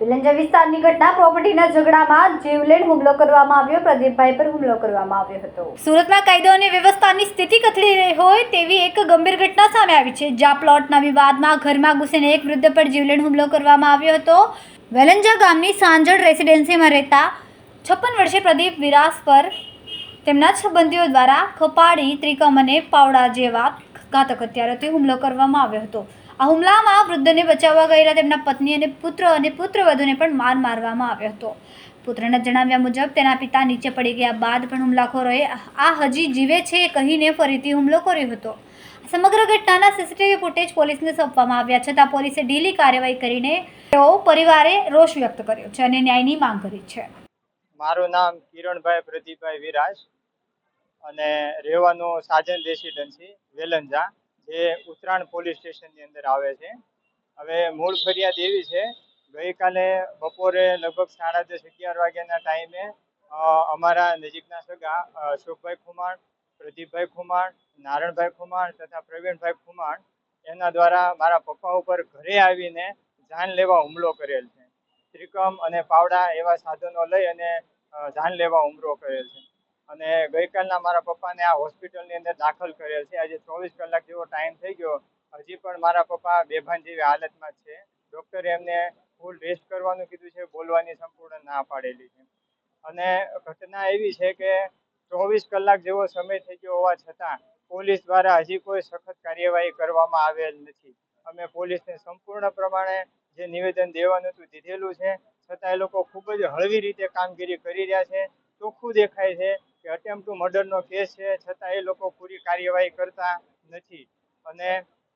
વિલંજા વિસ્તારની ઘટના પ્રોપર્ટીના ઝઘડામાં જીવલેણ હુમલો કરવામાં આવ્યો, પ્રદીપભાઈ પર હુમલો કરવામાં આવ્યો હતો. સુરતમાં કાયદો અને વ્યવસ્થાની સ્થિતિ કથળી રહી હોય તેવી એક ગંભીર ઘટના સામે આવી છે. જ્યાં પ્લોટના વિવાદમાં ઘરમાં ઘૂસીને એક વૃદ્ધ પર જીવલેણ હુમલો કરવામાં આવ્યો હતો. વેલંજા ગામની સાંજળ રેસિડેન્સીમાં રહેતા છપ્પન વર્ષે પ્રદીપ વિરાસ પર તેમના સંબંધીઓ દ્વારા ખપાડી, ત્રિકમ અને પાવડા જેવા ઘાતક હથિયારોથી હુમલો કરવામાં આવ્યો હતો. આ હુમલામાં વૃદ્ધને બચાવવા ગયેલા તેમના પત્ની અને પુત્ર અને પુત્રવધુને પણ માર મારવામાં આવ્યો હતો. પુત્રના જણાવ્યા મુજબ, તેના પિતા નીચે પડી ગયા બાદ પણ હુમલાખોરોએ આ હજી જીવે છે કહીને ફરીથી હુમલો કર્યો હતો. સમગ્ર ઘટનાના સીસીટીવી ફૂટેજ પોલીસને સોંપવામાં આવ્યા છતાં પોલીસે ઢીલી કાર્યવાહી કરીને તેઓ પરિવારે રોષ વ્યક્ત કર્યો છે અને ન્યાયની માંગ કરી છે. મારું નામ કિરણભાઈ પ્રદીપભાઈ વિરાજ. અને રહેવાનું સાજન રેસિડન્સી વેલંજા, જે ઉત્તરાયણ પોલીસ સ્ટેશનની અંદર આવે છે. હવે મૂળ ફરિયાદ એવી છે, ગઈકાલે બપોરે લગભગ સાડા દસ, અગિયાર વાગ્યાના ટાઈમે અમારા નજીકના સગા અશોકભાઈ ખુમાણ, પ્રદીપભાઈ ખુમાણ, નારણભાઈ ખુમાણ તથા પ્રવીણભાઈ ખુમાણ, એના દ્વારા મારા પપ્પા ઉપર ઘરે આવીને જાન લેવા હુમલો કરેલ છે. ત્રિકમ અને પાવડા એવા સાધનો લઈ અને જાન લેવા હુમલો કરેલ છે. અને ગઈકાલના મારા પપ્પાને આ હોસ્પિટલની અંદર દાખલ કરેલ છે. આજે ચોવીસ કલાક જેવો ટાઈમ થઈ ગયો. હજી પણ મારા પપ્પા બેભાન જેવી હાલતમાં છે. ડૉક્ટરે એમને ફૂલ રેસ્ટ કરવાનું કીધું છે, બોલવાની સંપૂર્ણ ના પાડેલી છે. અને ઘટના એવી છે કે ચોવીસ કલાક જેવો સમય થઈ ગયો હોવા છતાં પોલીસ દ્વારા હજી કોઈ સખત કાર્યવાહી કરવામાં આવેલ નથી. અમે પોલીસને સંપૂર્ણ પ્રમાણે જે નિવેદન દેવાનું હતું દીધેલું છે, છતાં એ લોકો ખૂબ જ હળવી રીતે કામગીરી કરી રહ્યા છે, ચોખ્ખું દેખાય છે. કે અટેમ્પ ટુ મર્ડરનો કેસ છે છતાં એ લોકો પૂરી કાર્યવાહી કરતા નથી. અને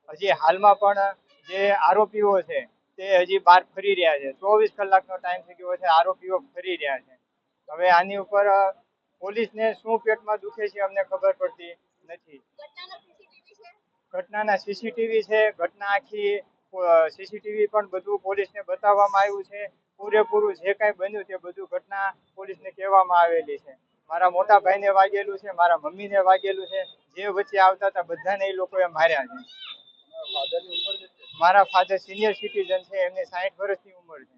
હજી હાલમાં પણ જે આરોપીઓ છે તે હજી બહાર ફરી રહ્યા છે. ચોવીસ કલાકનો ટાઈમ થઈ ગયો છે આરોપીઓ ફરી રહ્યા છે. હવે આની ઉપર પોલીસને શું પેટમાં દુખે છે અમને ખબર પડતી નથી. ઘટનાના સીસીટીવી છે? ઘટના આખી સીસીટીવી પણ બધું પોલીસને બતાવવામાં આવ્યું છે. પૂરેપૂરું જે કાંઈ બન્યું તે બધું ઘટના પોલીસને કહેવામાં આવેલી છે. મારા મોટા ભાઈને વાગેલું છે મારા મમ્મીને વાગેલું છે. જે વચ્ચે આવતા હતા બધાને એ લોકોએ માર્યા છે. મારા ફાધર સિનિયર સિટીઝન છે એમની સાઠ વર્ષની ઉંમર છે?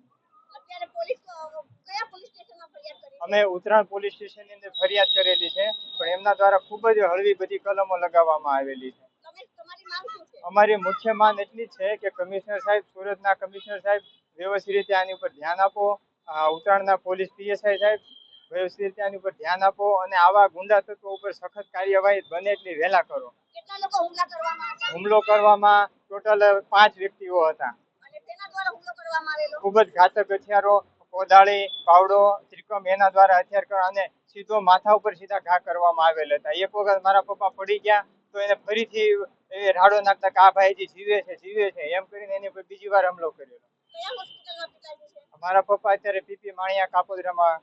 અમે ઉત્તરાયણ પોલીસ સ્ટેશનની અંદર ફરિયાદ કરેલી છે પણ એમના દ્વારા ખૂબ જ હળવી બધી કલમો લગાવવામાં આવેલી છે. અમારી મુખ્ય માંગ એટલી જ છે કે કમિશનર સાહેબ સુરતના કમિશનર સાહેબ વ્યવસ્થિત રીતે આની ઉપર ધ્યાન આપો. ઉત્તરાયણના પોલીસ પીએસઆઈ સાહેબ વ્યવસ્થિત રીતે આની ઉપર ધ્યાન આપો અને આવા ગુંડા તત્વો ઉપર સખત કાર્યવાહી બને એટલી વહેલા કરો. હુમલા કરવામાં ટોટલ પાંચ વ્યક્તિઓ હતા. ખૂબ જ ઘાતક હથિયારો કોદાળી પાવડો ત્રિકમ એના દ્વારા હથિયાર કરવા અને સીધો માથા ઉપર સીધા ઘા કરવામાં આવેલ હતા. એક વખત મારા પપ્પા પડી ગયા તો એને ફરીથી એ રાડો નાખતા કે આ ભાઈ જીવે છે જીવે છે. એમ કરીને એની પર બીજી વાર હુમલો કર્યો. મારા પપ્પા અત્યારે પીપી માણિયા કાપોદરામાં